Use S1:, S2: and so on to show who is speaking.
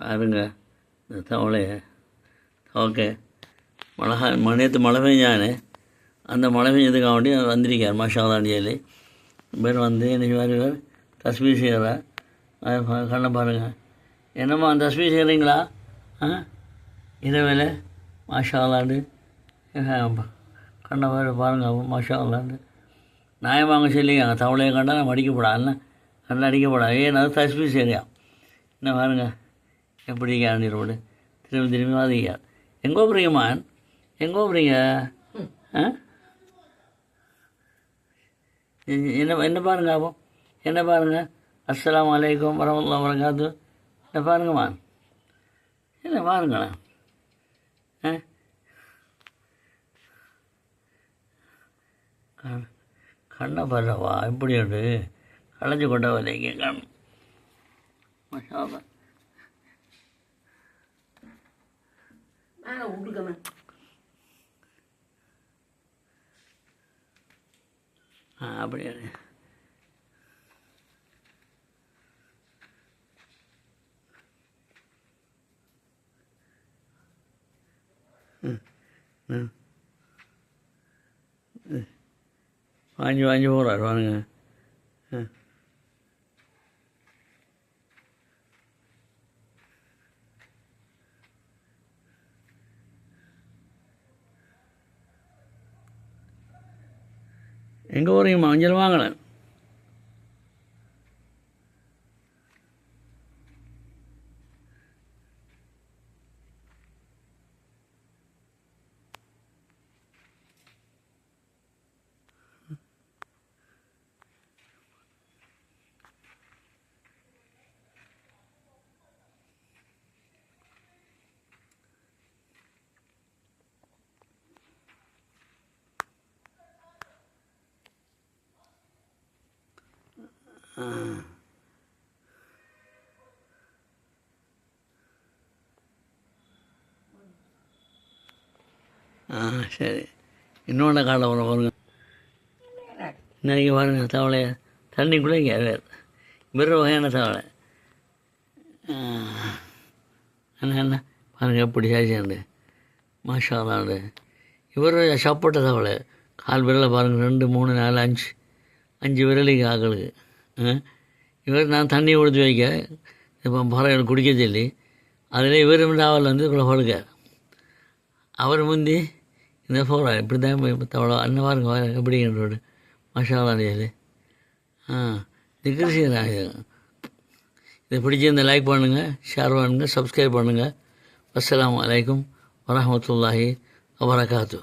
S1: பாருங்க இந்த தவளைய. ஓகே. மழை மணியத்து மழை பெஞ்சானே அந்த மழை பெஞ்சதுக்காக வேண்டி வந்திருக்கார் மாஷாதான் சொல்லி பேர் வந்து இன்னைக்கு வேறு தஸ்மி செய்கிற கண்ணை பாருங்கள் என்னம்மா தஸ்மி செய்கிறீங்களா ஆ? இரவில் மாஷாலாண்டு கண்ணை பாரு பாருங்க மாஷாலாண்டு நியாயம் வாங்க சொல்லிங்க தவளையை கண்டா நம்ம அடிக்கப்படாது கண்ணை அடிக்கப்படாது. ஏன் அது தஸ்மி சரியா என்ன பாருங்க. எப்படி கேண்டி ரோடு? திரும்பி திரும்பி வாதிக்கார் எங்கோ பிரியமான் எங்கோ போகிறீங்க ஆ? என்ன என்ன பாருங்க அப்போ? என்ன பாருங்க? அஸ்லாம் அலைக்கும் வரமத்துல்லா வரகாத்து என்ன பாருங்கம்மா என்ன பாருங்களேன் ஆ? கண்ணை பரவா இப்படி உண்டு களைஞ்சு கொண்ட கண் மசாலா அல்லாஹ்.
S2: மேலே விட்டுக்கமே
S1: ஆ அப்படியே ம், ம். ம். வாங்கி வாங்கி போகிறார் வாங்க ம். எங்கள் ஊரையும் அஞ்சல் வாங்கலை. ஆ. சரி. இன்னொன்று காலை வர பாருங்க. இன்னைக்கு பாருங்க தவளைய தண்ணிக்குள்ளே இங்கே வேறு. வகையான தவளை. அண்ணா என்ன என்ன? பாருங்க எப்படி சாச்சியாண்டு மாஷாலாண்டு இவர் சாப்பிட்ட தவளை. கால் விரலை பாருங்கள் ரெண்டு மூணு நாலு அஞ்சு. அஞ்சு விரலுக்கு ஆக்களுக்கு. இவர் நான் தண்ணி கொடுத்து வைக்க இப்போ பறவைகள் குடிக்க சொல்லி அதில் இவர் நாவல் வந்து இவ்வளோ படுக்கார் அவர் முந்தி இந்த போகிறார் இப்படி தான் இப்போ தவளோ அண்ணன் பாருங்க பாருங்க எப்படி ரோடு மஷாலாம் சொல்லி ஆ திக்ரு செய்கிறாங்க இதை பிடிச்சிருந்த லைக் பண்ணுங்கள் ஷேர் பண்ணுங்கள் சப்ஸ்கிரைப் பண்ணுங்கள் அஸ்லாம் வலைக்கம் வரமத்துல்லாஹி வபரகாத்து